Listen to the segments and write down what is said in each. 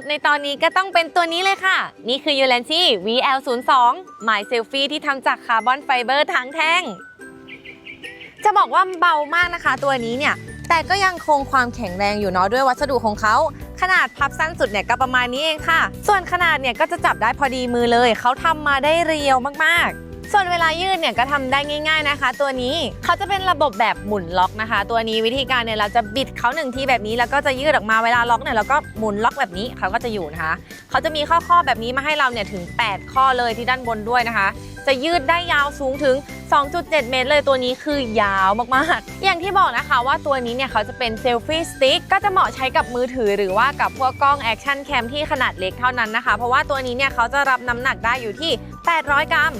ดในตอนนี้ก็ต้องเป็นตัวนี้เลยค่ะ นี่คือ u l a n c y VL02 My Selfie ที่ทำจากคาร์บอนไฟเบอร์ทั้งแท่ง จะบอกว่าเบามากนะคะตัวนี้เนี่ย แต่ก็ยังคงความแข็งแรงอยู่เนาะด้วยวัสดุของเขา ขนาดพับสั้นสุดเนี่ยก็ประมาณนี้เองค่ะ ส่วนขนาดเนี่ยก็จะจับได้พอดีมือเลย เขาทำมาได้เรียวมากๆ ส่วนเวลายืดเนี่ยก็ทำได้ง่าย ๆนะคะ ตัวนี้เขาจะเป็นระบบแบบหมุนล็อกนะคะ ตัวนี้วิธีการเนี่ยเราจะบิดเขาหนึ่งทีแบบนี้แล้วก็จะยืดออกมาเวลาล็อกเนี่ยเราก็หมุนล็อกแบบนี้เขาก็จะอยู่นะคะเขาจะมีข้อๆแบบนี้มาให้เราเนี่ยถึง 8 ข้อเลยที่ด้านบนด้วยนะคะ จะยืดได้ยาวสูงถึง 2.7 เมตรเลยตัวนี้คือยาวมากๆ อย่างที่บอกนะคะว่าตัวนี้เนี่ยเขาจะเป็นเซลฟี่สติ๊กก็จะเหมาะใช้กับมือถือหรือว่ากับพวกกล้องแอคชั่นแคมที่ขนาดเล็กเท่านั้นนะคะ เพราะว่าตัวนี้เนี่ยเขาจะรับน้ำหนักได้อยู่ที่ 800 กรัม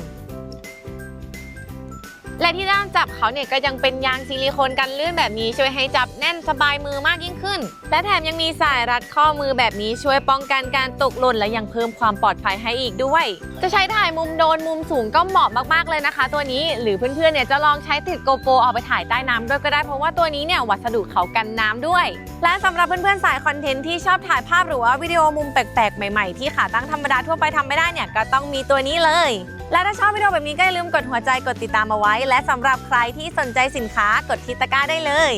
และที่ด้ามจับเขาเนี่ยก็ยังเป็นยางซิลิโคนกันลื่นแบบนี้ช่วยให้จับแน่นสบายมือมากยิ่งขึ้น และแถมยังมีสายรัดข้อมือแบบนี้ช่วยป้องกันการตกหล่นและยังเพิ่มความปลอดภัยให้อีกด้วย จะใช้ถ่ายมุมโดนมุมสูงก็เหมาะมากๆเลยนะคะ ตัวนี้หรือเพื่อนๆเนี่ยจะลองใช้ติดโกโปรเอาไปถ่ายใต้น้ำด้วยก็ได้เพราะว่าตัวนี้เนี่ยวัสดุเขากันน้ำด้วย และสำหรับเพื่อนๆสายคอนเทนต์ที่ชอบถ่ายภาพหรือว่าวิดีโอมุมแปลกๆใหม่ๆที่ขาตั้งธรรมดาทั่วไปทำไม่ได้เนี่ยก็ต้องมีตัวนี้เลย และถ้าชอบวิดีโอแบบนี้ก็อย่าลืมกดหัวใจกดติดตามเอาไว้ และสำหรับใครที่สนใจสินค้ากดที่ตะกร้าได้เลย